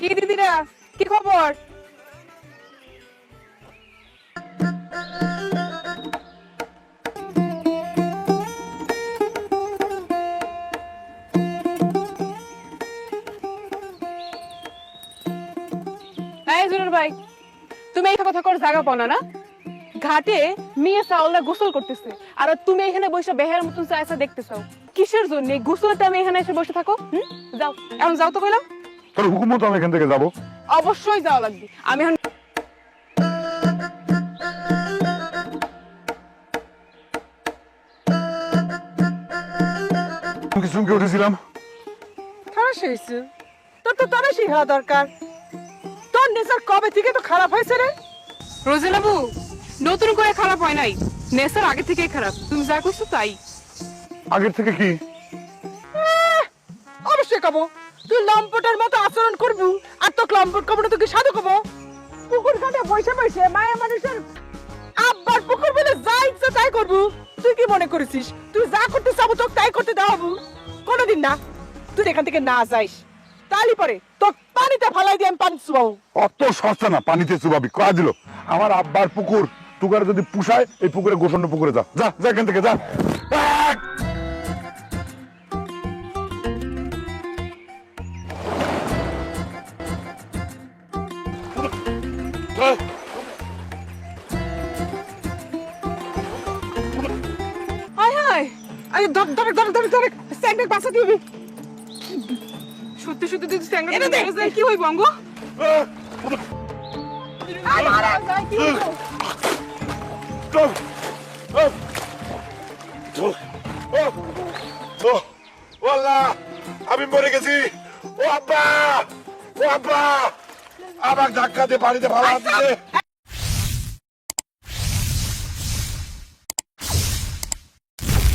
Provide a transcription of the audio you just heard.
কি খবর? এই জুনুর ভাই, তুমি এই কথা কর জায়গা পাও না ঘাটে মেয়ে চাওলা গোসল করতেছে, আর তুমি এখানে বসে বেহের মতন চাইসা দেখতেছো। কিসের জন্য? গোসলের টাইমে এখানে এসে বসে থাকো, হুম? যাও, এখন যাও তো কইলাম। তোর হুকুম মতো আমি এখান থেকে যাব। অবশ্যই যাওয়া লাগবে। আমি এখন চুমকি চুমকি উঠেছিলাম? খারাপ হয়েছে। তোর তো তবে হওয়া দরকার। তোর নেচার কবে থেকে তো খারাপ হয়েছে রে? রোজেলাবু নতুন করে খারাপ হয় নাই। আগে থেকেই খারাপ। তুমি যা করছ তাই। আগের থেকে কি? অবশ্যই কব তুই লম্পটের মতো আচরণ করবি, আর তোকে লম্পট কব না তোকে সাধু কব পুকুর ঘাটে বসে বসে মায়া মানুষের আব্বার পুকুর বলে যা ইচ্ছা তাই করবু। তুই কি মনে করেছিস? তুই যা করতে চাবো তোকে তাই করতে দেওয়া হবু। কোনোদিন না। তুই এখান থেকে না যাইস। তালি পরে তোকে পানিতে ফালাই দিয়ে আমি পানি চুবাবো। অত সস্তা না, পানিতে চুবাবি, কয়া দিল? আমার আব্বার পুকুর তুগারে যদি পুষায়, এই পুকুরে গোসন্ন পুকুরে যা। যা যা এখান থেকে, যা। হায় হায় আরে ধর ধর ধর ধর ধর। সত্যি সত্যি। কি কি! ও আমি মরে গেছি। ও আব্বা ও আব্বা। আমার ধাক্কা দিয়ে বাড়িতে ভালো দিছে